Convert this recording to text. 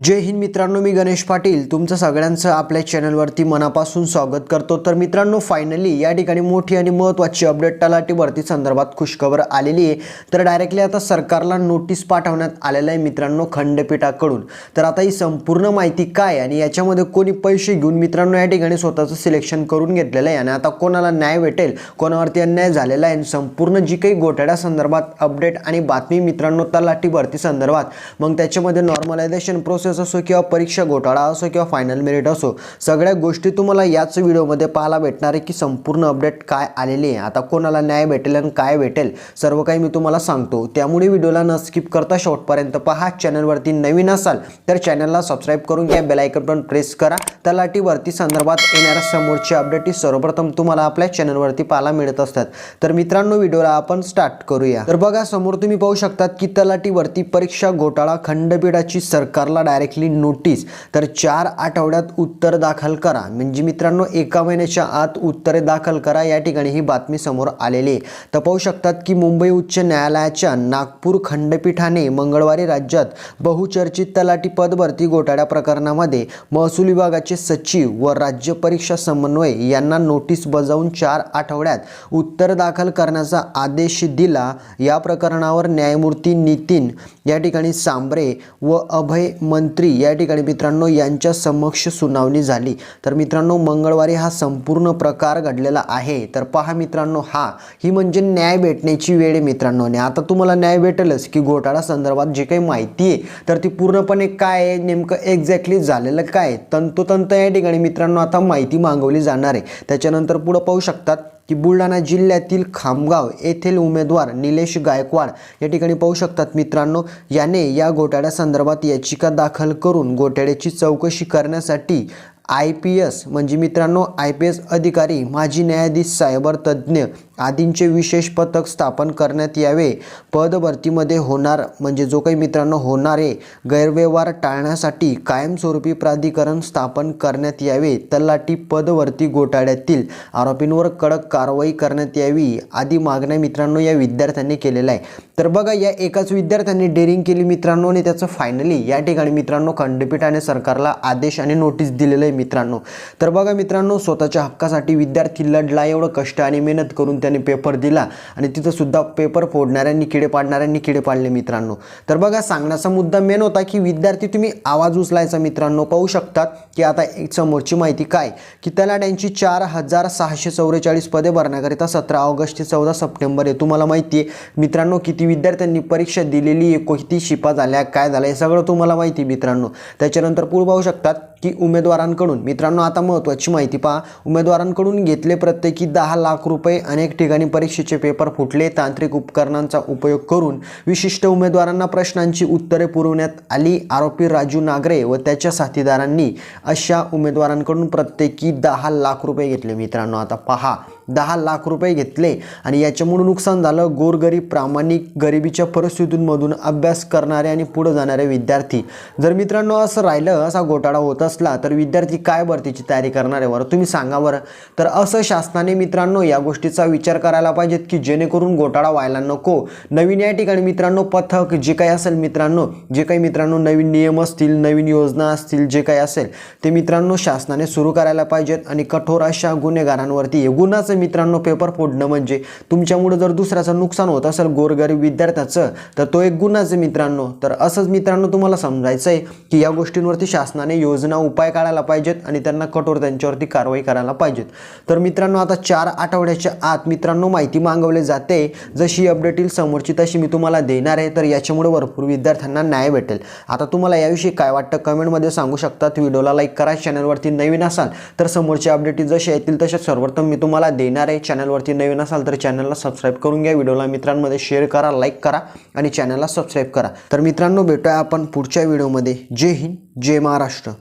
जय हिंद मित्रांनो मी गणेश पाटील. तुमचं सगळ्यांचं आपल्या चॅनलवरती मनापासून स्वागत करतो. तर मित्रांनो फायनली या ठिकाणी मोठी आणि महत्त्वाची अपडेट तलाठी भरती संदर्भात खुशखबर आलेली आहे. तर डायरेक्टली आता सरकारला नोटीस पाठवण्यात आलेलं आहे मित्रांनो खंडपीठाकडून. तर आता ही संपूर्ण माहिती काय आणि याच्यामध्ये कोणी पैसे घेऊन मित्रांनो या ठिकाणी स्वतःचं सिलेक्शन करून घेतलेलं आहे आणि आता कोणाला न्याय भेटेल कोणावरती अन्याय झालेला आहे आणि संपूर्ण जी काही घोटाळ्या संदर्भात अपडेट आणि बातमी मित्रांनो तलाठी भरती संदर्भात. मग त्याच्यामध्ये नॉर्मलायझेशन प्रोसेस असो किंवा परीक्षा घोटाळा असो किंवा फायनल मेरिट असो सगळ्या गोष्टी तुम्हाला याच व्हिडिओमध्ये पाहायला भेटणार आहे की संपूर्ण अपडेट काय आलेली आहे. आता कोणाला न्याय भेटेल आणि काय भेटेल सर्व काही मी तुम्हाला सांगतो. त्यामुळे व्हिडिओला न स्किप करता शेवटपर्यंत पहा. चॅनलवरती नवीन असाल तर चॅनलला सबस्क्राईब करून घ्या. बेलायकन पण प्रेस करा. तलाटीवरती संदर्भात येणाऱ्या समोरची अपडेट ही सर्वप्रथम तुम्हाला आपल्या चॅनलवरती पाहायला मिळत असतात. तर मित्रांनो व्हिडिओला आपण स्टार्ट करूया. तर बघा समोर तुम्ही पाहू शकतात की तलाटीवरती परीक्षा घोटाळा खंडपीठाची सरकारला डायरेक्टली नोटीस तर चार आठवड्यात उत्तर दाखल करा. म्हणजे मित्रांनो एका महिन्याच्या आत उत्तरे दाखल करा. या ठिकाणी ही बातमी समोर आलेली आहे. तर पाहू शकतात की मुंबई उच्च न्यायालयाच्या नागपूर खंडपीठाने मंगळवारी राज्यात बहुचर्चित तलाठी पद भरती घोटाळ्या प्रकरणामध्ये महसूल विभागाचे सचिव व राज्य परीक्षा समन्वय यांना नोटीस बजावून चार आठवड्यात उत्तर दाखल करण्याचा आदेश दिला. या प्रकरणावर न्यायमूर्ती नितीन या ठिकाणी सांबरे व अभय मंत्री या ठिकाणी मित्रांनो यांच्या समक्ष सुनावणी झाली. तर मित्रांनो मंगळवारी हा संपूर्ण प्रकार घडलेला आहे. तर पहा मित्रांनो हा ही म्हणजे न्याय भेटण्याची वेळ आहे मित्रांनो. आणि आता तुम्हाला न्याय भेटेलच की घोटाळा संदर्भात जे काही माहिती आहे तर ती पूर्णपणे काय आहे नेमकं एक्झॅक्टली झालेलं काय तंतोतंत या ठिकाणी मित्रांनो आता माहिती मागवली जाणार आहे. त्याच्यानंतर पुढं पाहू शकतात की बुलढाणा जिल्ह्यातील खामगाव येथील उमेदवार निलेश गायकवाड या ठिकाणी पाहू शकतात मित्रांनो. याने या घोटाळ्यासंदर्भात याचिका दाखल करून घोटाळ्याची चौकशी करण्यासाठी आय पी एस म्हणजे मित्रांनो आय पी एस अधिकारी माजी न्यायाधीश सायबर तज्ज्ञ आदींचे विशेष पथक स्थापन करण्यात यावे. पदभरतीमध्ये होणार म्हणजे जो काही मित्रांनो होणारे गैरव्यवहार टाळण्यासाठी कायमस्वरूपी प्राधिकरण स्थापन करण्यात यावे. तलाठी पदभरती घोटाळ्यातील आरोपींवर कडक कारवाई करण्यात यावी आदी मागण्या मित्रांनो या विद्यार्थ्यांनी केलेल्या आहे तर बघा या एकाच विद्यार्थ्यांनी डेअरिंग केली मित्रांनो आणि त्याचं फायनली या ठिकाणी मित्रांनो खंडपीठाने सरकारला आदेश आणि नोटीस दिलेलं आहे मित्रांनो. तर बघा मित्रांनो स्वतःच्या हक्कासाठी विद्यार्थी लढला एवढं कष्ट आणि मेहनत करून त्यांनी पेपर दिला आणि तिथंसुद्धा पेपर फोडणाऱ्यांनी किडे पाडणाऱ्यांनी किडे पाडले मित्रांनो. तर बघा सांगण्याचा मुद्दा मेन होता की विद्यार्थी तुम्ही आवाज उचलायचा मित्रांनो पाहू शकतात की आता एक समोरची माहिती काय? की त्याला त्यांची चार हजार सहाशे चौवेचाळीस पदे भरण्याकरिता सतरा ऑगस्ट ते चौदा सप्टेंबर आहे तुम्हाला माहिती आहे. मित्रांनो किती विद्यार्थ्यांनी परीक्षा दिलेली आहे किती शिपा झाल्या काय झालं हे सगळं तुम्हाला माहिती आहे मित्रांनो. त्याच्यानंतर पुढे पाहू शकतात की उमेदवारांकडून मित्रांनो आता महत्त्वाची माहिती पहा. उमेदवारांकडून घेतले प्रत्येकी दहा लाख रुपये अनेक ठिकाणी परीक्षेचे पेपर फुटले. तांत्रिक उपकरणांचा उपयोग करून विशिष्ट उमेदवारांना प्रश्नांची उत्तरे पुरवण्यात आली. आरोपी राजू नागरे व त्याच्या साथीदारांनी अशा उमेदवारांकडून प्रत्येकी दहा लाख रुपये घेतले. मित्रांनो आता पहा. दहा लाख रुपये घेतले आणि याच्यामुळे नुकसान झालं. गोरगरीब प्रामाणिक गरिबीच्या परिस्थितींमधून अभ्यास करणारे आणि पुढे जाणारे विद्यार्थी. जर मित्रांनो असं राहिलं असा घोटाळा होत असला तर विद्यार्थी काय भरतीची तयारी करणार आहे? बरं तुम्ही सांगा बरं. तर असं शासनाने मित्रांनो या गोष्टीचा विचार करायला पाहिजेत की जेणेकरून घोटाळा व्हायला नको. नवीन या ठिकाणी मित्रांनो पथक जे काही असेल मित्रांनो जे काही मित्रांनो नवीन नियम असतील नवीन योजना असतील जे काही असेल ते मित्रांनो शासनाने सुरू करायला पाहिजेत आणि कठोर अशा गुन्हेगारांवरती गुन्हाचं मित्रांनो पेपर फोडणं म्हणजे तुमच्यामुळे जर दुसऱ्याचं नुकसान होत असेल गोरगरीब विद्यार्थ्याचं तर तो एक गुन्हाच आहे मित्रांनो. तर असंच मित्रांनो तुम्हाला समजायचं आहे की या गोष्टींवरती शासनाने योजना उपाय काढायला पाहिजेत आणि त्यांना कठोर त्यांच्यावरती कारवाई करायला पाहिजेत. तर मित्रांनो आता चार आठवड्याच्या आत मित्रांनो माहिती मागवली जाते. जशी अपडेट येईल समोरची तशी मी तुम्हाला देणार आहे. तर याच्यामुळे भरपूर विद्यार्थ्यांना न्याय भेटेल. आता तुम्हाला याविषयी काय वाटतं कमेंटमध्ये सांगू शकतात. व्हिडिओला लाईक करा चॅनलवरती नवीन असाल तर समोरची अपडेट जसे येतील तशा सर्वप्रथम मी तुम्हाला देणार आहे. चॅनलवरती नवीन असाल तर चॅनलला सबस्क्राईब करून घ्या. व्हिडिओला मित्रांमध्ये शेअर करा लाईक करा आणि चॅनलला सबस्क्राईब करा. तर मित्रांनो भेटूया आपण पुढच्या व्हिडिओमध्ये जय हिंद जय महाराष्ट्र.